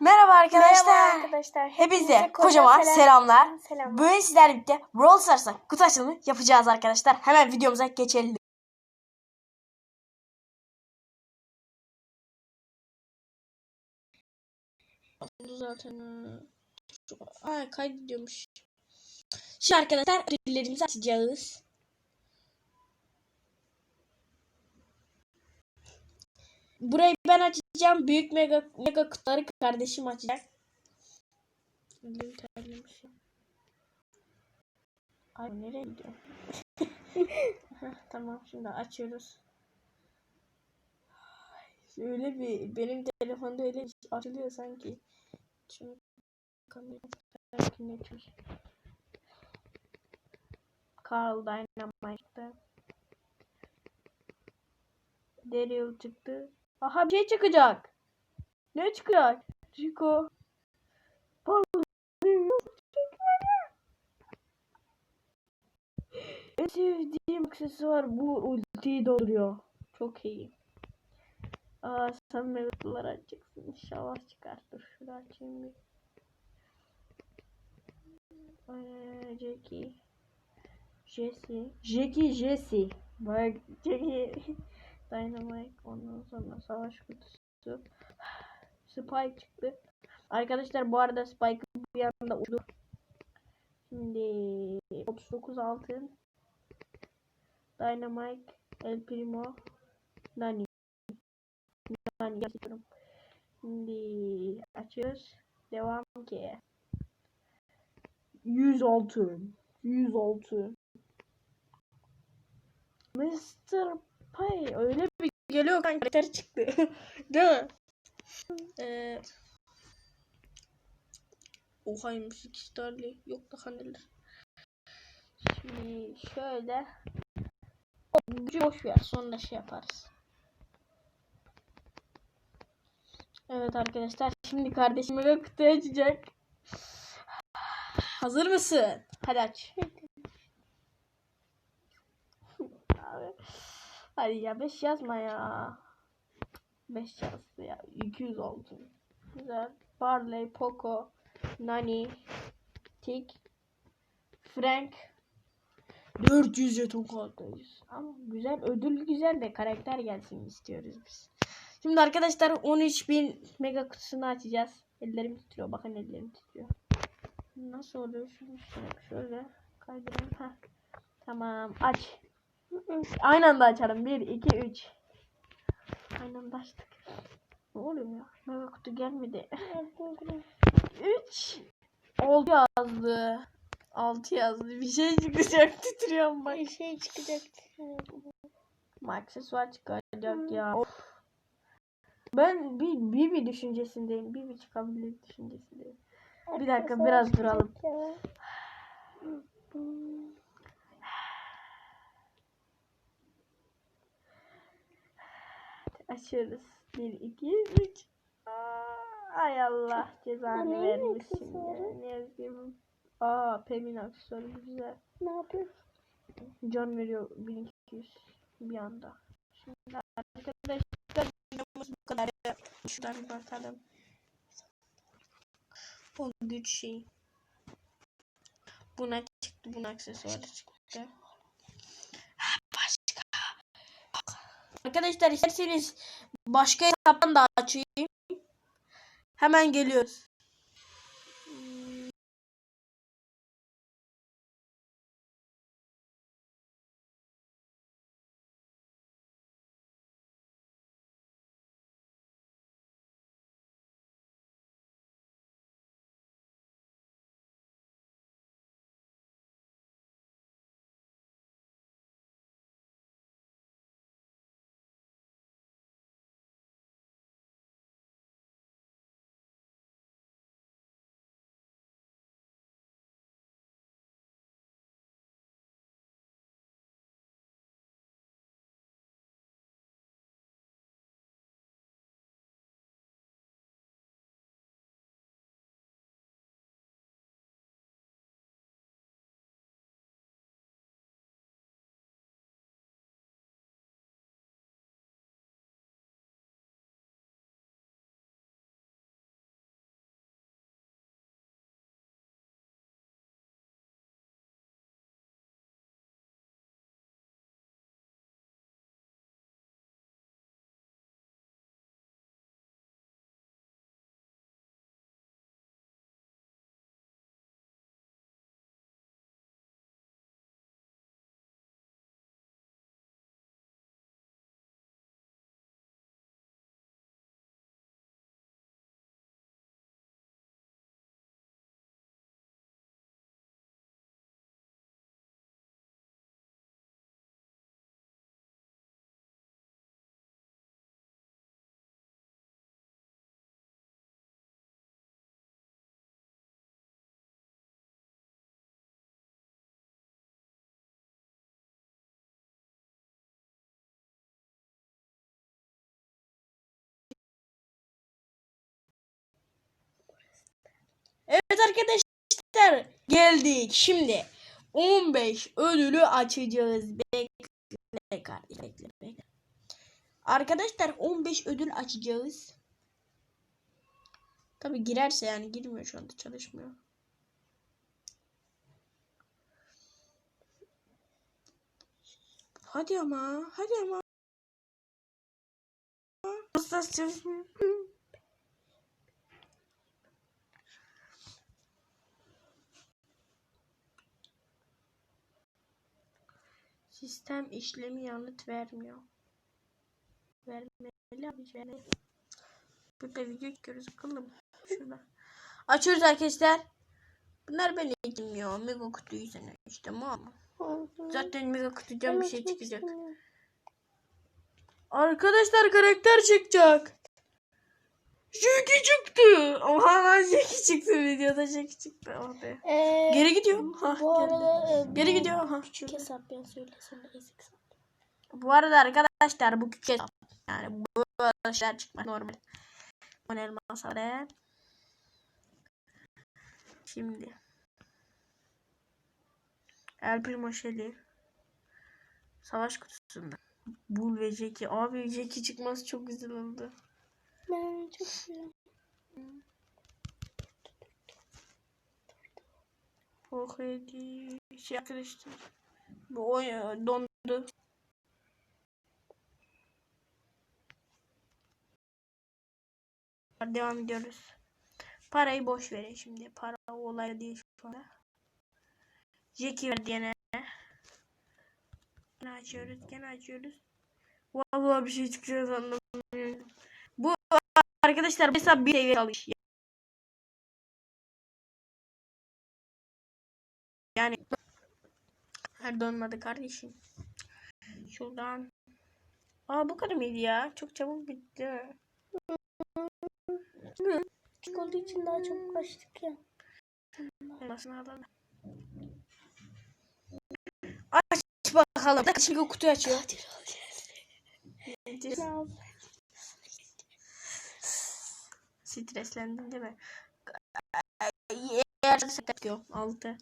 Merhaba arkadaşlar. Merhaba arkadaşlar. Hepinize kocaman selam- selamlar. Selam. Bugün sizlerle birlikte Brawl Stars'ta kutu açılımı yapacağız arkadaşlar. Hemen videomuza geçelim. Zaten Ay kaydediyormuş. Şimdi arkadaşlar ödüllerimizi açacağız. Burayı ben açacağım. Büyük mega mega kutuları kardeşim açacak. Ay nereye gidiyor? Tamam şimdi açıyoruz. Öyle bir benim telefonda öyle bir şey açılıyor sanki. Şunu kamerayı açıyoruz. Carl Dynamite'da. Daryl çıktı. Aha bir şey çıkacak. Ne çıkacak? Rico. En sevdiğim aksesuar bu ultiyi dolduruyor. Çok iyi. Aa sen mevzular açacaksın. İnşallah çıkar. Dur şunu açayım bir. Ee, Jackie. Jesse. Jackie Jesse. Bak Jackie. Dynamite. Ondan sonra savaş kutusu. Spike çıktı. Arkadaşlar bu arada Spike bir anda uçtu. Şimdi 39 altın. Dynamite, El Primo, Nani. Nani yazıyorum. Şimdi açıyoruz. Devam ki. 100 altın. 100 altın. Mr. Pay öyle bir geliyor kan karakter çıktı. Değil mi? Ee, Ohaymış iki starlı. Yok daha neler. Şimdi şöyle gücü boş ver sonra şey yaparız. Evet arkadaşlar şimdi kardeşim mega kutu açacak. Hazır mısın? Hadi aç. Abi. Hadi ya 5 yazma ya. 5 yazdı ya. 200 oldu. Güzel. Barley, Poco, Nani, Tik, Frank. 400 jeton kartayız. Ama güzel ödül güzel de karakter gelsin istiyoruz biz. Şimdi arkadaşlar 13.000 mega kutusunu açacağız. Ellerim titriyor. Bakın ellerim titriyor. Nasıl oluyor? Şunu şöyle kaydırayım. Heh. Tamam aç. Aynı anda açalım. 1, 2, 3. Aynı anda açtık. Ne oluyor ya? Mega kutu gelmedi. 3 oldu yazdı. 6 yazdı. Bir şey çıkacak. Titriyorum bak. Bir şey çıkacak. Aksesuar çıkacak ya. Of. Ben bir, bir bir düşüncesindeyim. Bir bir çıkabilir düşüncesindeyim. Bir dakika biraz duralım. Açıyoruz. 1, 2, 3. Ay Allah cezanı aksesuarı? ya. Ne yazayım? Aa Pem'in aksesuarı güzel. Ne yapıyorsun? Can veriyor 1200 bir anda. Şimdi arkadaşlar videomuz bu kadar. Şuradan bir bakalım. O güç şey. Buna çıktı. Buna aksesuarı çıktı. Arkadaşlar isterseniz başka hesaptan da açayım. Hemen geliyoruz. Evet arkadaşlar geldik. Şimdi 15 ödülü açacağız. Bekle kardeşim bekle bekle. Arkadaşlar 15 ödül açacağız. Tabi girerse yani girmiyor şu anda çalışmıyor. Hadi ama hadi ama. Nasıl çalışmıyor? Sistem işlemi yanıt vermiyor. Vermeli abi vermeli. Burada video çekiyoruz bakalım. Şurada. Açıyoruz arkadaşlar. Bunlar beni bilmiyor. Mega kutuyu sen işte ama. Zaten mega kutudan bir şey çıkacak. Arkadaşlar karakter çıkacak. Jackie çıktı. Oha lan Jackie çıktı videoda Jackie çıktı. Oh be. Ee, Geri gidiyor. Ha, bu geldi. arada e, Geri bu gidiyor. Ha, küçük şurada. hesap ben söylesene ezik hesap. Bu arada arkadaşlar bu küçük hesap. Yani bu şeyler çıkmaz normal. On elmas var. Şimdi. El Primo Shelly. Savaş kutusunda. Bull ve Jackie. Abi Jackie çıkması çok güzel oldu. Ben çok seviyorum. Oh hedi. Şey arkadaşlar. Bu oyun dondu. Devam ediyoruz. Parayı boş verin şimdi. Para olay değil şu anda. Jackie ver diyene. Gene açıyoruz. Gene açıyoruz. Vallahi bir şey çıkacağız anlamıyorum. Arkadaşlar hesap bir seviye alış. Yani her donmadı kardeşim. Şuradan. Aa bu kadar mıydı ya? Çok çabuk bitti. Küçük olduğu için daha çok açtık ya. Elmasını alalım. Aç bakalım. Şimdi kutuyu açıyor. Lazım. Streslendin değil mi? Çıkıyor. Altı.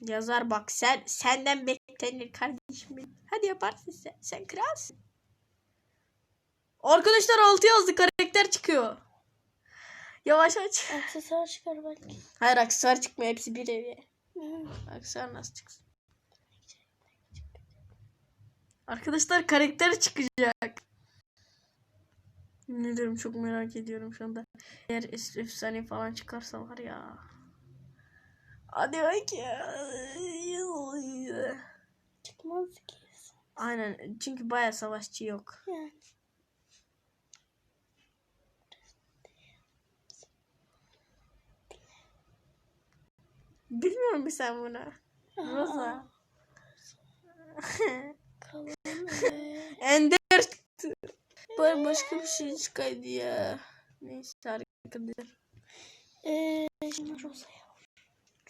Yazar bak sen senden beklenir kardeşim. Hadi yaparsın sen. Sen kralsın. Arkadaşlar altı yazdı karakter çıkıyor. Yavaş aç. Aksesuar çıkar belki. Hayır aksesuar çıkmıyor hepsi bir. Hı. Aksesuar nasıl çıksın? Arkadaşlar karakter çıkacak. Ne diyorum çok merak ediyorum şu anda. Eğer efsane falan çıkarsa var ya. Hadi bak ya. Çıkmaz ki. Aynen çünkü baya savaşçı yok. Yani. Bilmiyor musun sen bunu? Rosa. Ender. Bari başka bir şey çıkaydı ya. Neyse arkadaşlar. Eee şimdi Rosa'ya.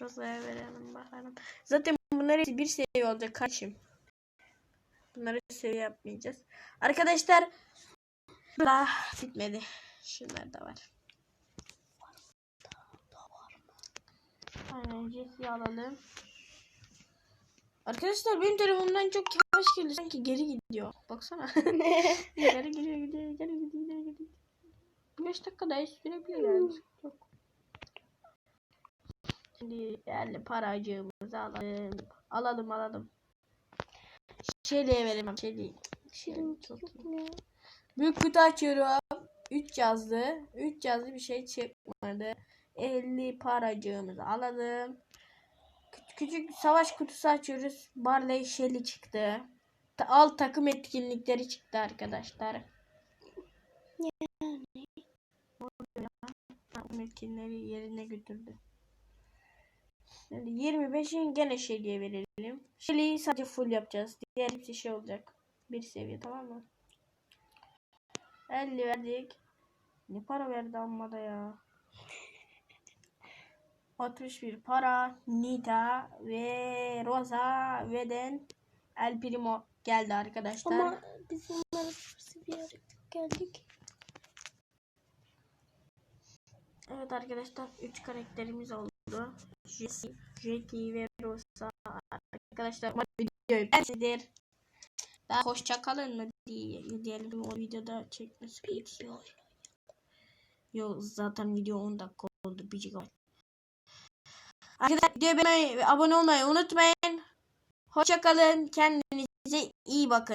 Rosa'ya verelim bakalım. Zaten bunlar hepsi bir seviye olacak kaçım. Bunları seviye yapmayacağız. Arkadaşlar lah bitmedi. Şunlar da var. Aynen Jesse'yi alalım. Arkadaşlar benim telefonumdan çok yavaş geliyor. Sanki geri gidiyor. Baksana. Geri gidiyor gidiyor geri gidiyor geri gidiyor. 5 dakika daha sürebilir yani. Yok. Şimdi değerli paracığımızı alalım. Alalım alalım. Şeli'ye verelim. Şeli. Şeli çok iyi. Büyük kutu açıyorum. 3 yazdı. 3 yazdı bir şey çıkmadı. 50 paracığımızı alalım. Küçük, küçük savaş kutusu açıyoruz. Barley Shelly çıktı. Ta- Alt takım etkinlikleri çıktı arkadaşlar. Takım etkinlikleri yerine götürdü. Şimdi 25'in gene Shelly'ye verelim. Shelly'yi sadece full yapacağız. Diğer hepsi şey olacak. Bir seviye tamam mı? 50 verdik. Ne para verdi amma da ya. 61 para Nita ve Rosa ve Den El Primo geldi arkadaşlar. Ama biz onlara bir yere geldik. Evet arkadaşlar 3 karakterimiz oldu. Jesse, Jackie ve Rosa. Arkadaşlar umarım videoyu beğenmişsinizdir. Daha hoşça kalın mı diye diyelim o videoda çekmesi gerekiyor. Yo zaten video 10 dakika oldu 1 GB. Arkadaşlar videoya beğenmeyi ve abone olmayı unutmayın. Hoşça kalın. Kendinize iyi bakın.